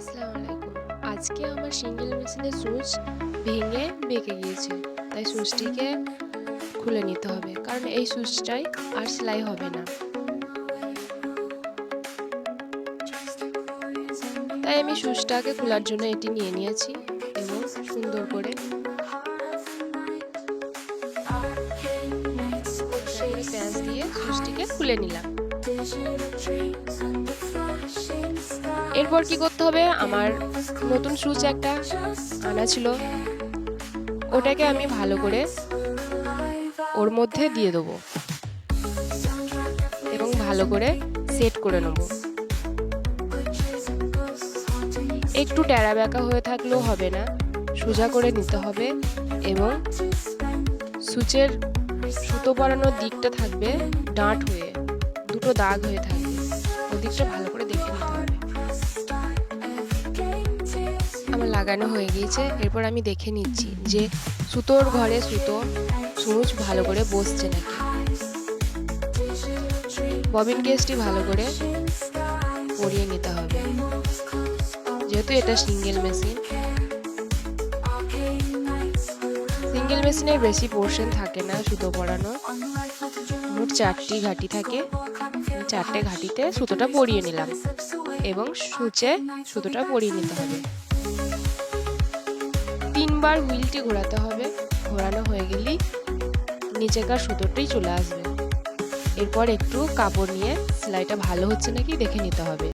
আসসালামু আলাইকুম। আজকে আমার সিঙ্গেল মেশিনের সুইচ ভেঙে বেঁকে গিয়েছে, তাই সুইচটিকে খুলে নিতে হবে, কারণ এই সুইচটাই আর সেলাই হবে না। তাই আমি সুইচটাকে খোলার জন্য এটি নিয়ে নিয়েছি এবং সুন্দর করে প্যাঁচ দিয়ে সুইচটিকে খুলে নিলাম। এরপর কি করতে হবে? আমার নতুন সুইচ একটা আনা ছিল। ওটাকে আমি ভালো করে ওর মধ্যে দিয়ে দেবো। এবং ভালো করে সেট করে নেব। একটু ট্যাড়া ব্যাকা হয়ে থাকলেও হবে না। সোজা করে নিতে হবে এবং সুচের সুতো পরানোর দিকটা থাকবে ডাঁট হয়ে। দুটো দাগ হয়ে থাকবে। ওদিকটা ভালো করে দেখে লাগানো হয়ে গিয়েছে, এরপর আমি দেখে নিচ্ছি যে সুতোর ঘরে সুতো সুচ ভালো করে বসছে নাকি। ববিন কেসটি ভালো করে পরিয়ে নিতে হবে। যেহেতু এটা সিঙ্গেল মেশিন। সিঙ্গেল মেশিনের বেশি পোর্শন থাকে না সুতো পরানো মোট চারটি ঘাটি থাকে। চারটে ঘাটিতে সুতোটা পরিয়ে নিলাম এবং সূচে সুতোটা পরিয়ে নিতে হবে। তিনবার হুইলটি ঘোরাতে হবে। ঘোরানো হয়ে গেলেই নিচেকার সুতোটি চলে আসবে। এরপর একটু কাপড় নিয়ে সেলাইটা ভালো হচ্ছে নাকি দেখে নিতে হবে।